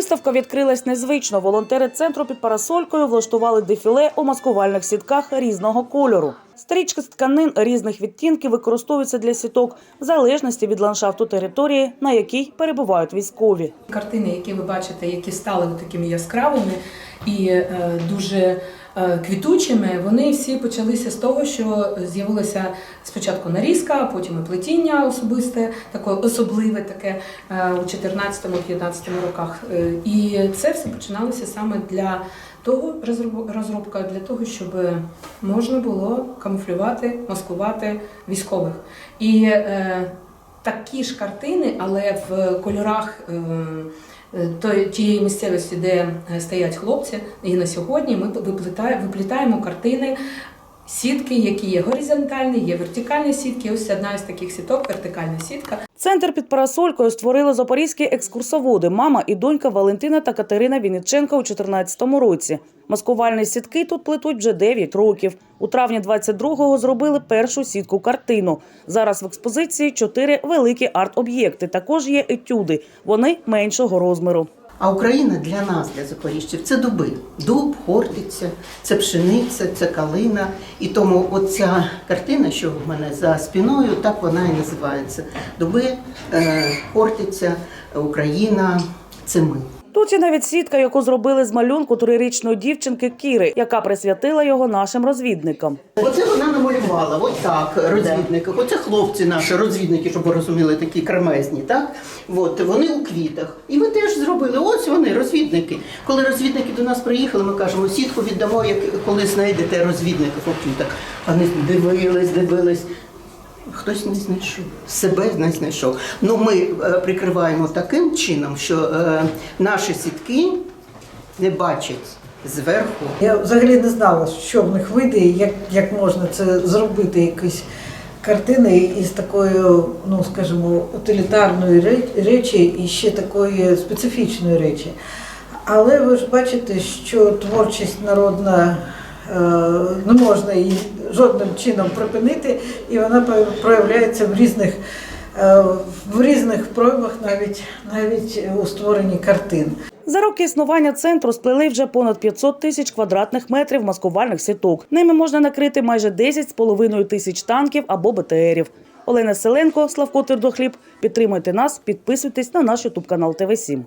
Виставка відкрилась незвично. Волонтери центру під парасолькою влаштували дефіле у маскувальних сітках різного кольору. Стрічки з тканин різних відтінків використовуються для сіток в залежності від ландшафту території, на якій перебувають військові. Картини, які ви бачите, які стали такими яскравими і е, дуже квітучими, вони всі почалися з того, що з'явилася спочатку нарізка, потім і плетіння особисте, таке особливе таке е, у 14-15 роках. Е, І це все починалося саме для того розроб- розробка для того, щоб можна було камуфлювати, маскувати військових. І е, такі ж картини, але в кольорах е, е, тієї місцевості, де е, стоять хлопці, і на сьогодні ми виплітаємо картини. Сітки, які є горизонтальні, є вертикальні сітки. Ось одна із таких сіток, вертикальна сітка. Центр під парасолькою створили запорізькі екскурсоводи. Мама і донька Валентина та Катерина Вінниченка у 2014 році. Маскувальні сітки тут плетуть вже 9 років. У травні 22-го зробили першу сітку картину. Зараз в експозиції чотири великі арт-об'єкти. Також є етюди. Вони меншого розміру. А Україна для нас, для запоріжців, це дуби. Дуб, хортиця, це пшениця, це калина. І тому оця картина, що в мене за спиною, так вона і називається. Дуби, е, хортиця, Україна це ми. Тут є навіть сітка, яку зробили з малюнку трирічної дівчинки Кіри, яка присвятила його нашим розвідникам. Оце вона намалювала, от так, розвідники. Оце хлопці наші, розвідники, щоб ви розуміли, такі кремезні, так? От, вони у квітах. І ми теж зробили. Ось вони, розвідники. Коли розвідники до нас приїхали, ми кажемо, сітку віддамо, як коли знайдете розвідників у квітах. Вони дивились, дивились. Хтось не знайшов, себе не знайшов. Ну ми е, прикриваємо таким чином, що е, наші сітки не бачать зверху Я взагалі не знала, що в них вийде, як, як можна це зробити, якісь картини із такою, ну скажімо, утилітарної речі і ще такої специфічної речі. Але ви ж бачите, що творчість народна не можна її жодним чином припинити, і вона проявляється в різних, е, в різних проявах, навіть, навіть у створенні картин. За роки існування центру сплели вже понад 500 тисяч квадратних метрів маскувальних сіток. Ними можна накрити майже 10,5 тисяч танків або БТРів. Олена Селенко, Славко Твердохліб. Підтримуйте нас, підписуйтесь на наш ютуб канал ТВ 7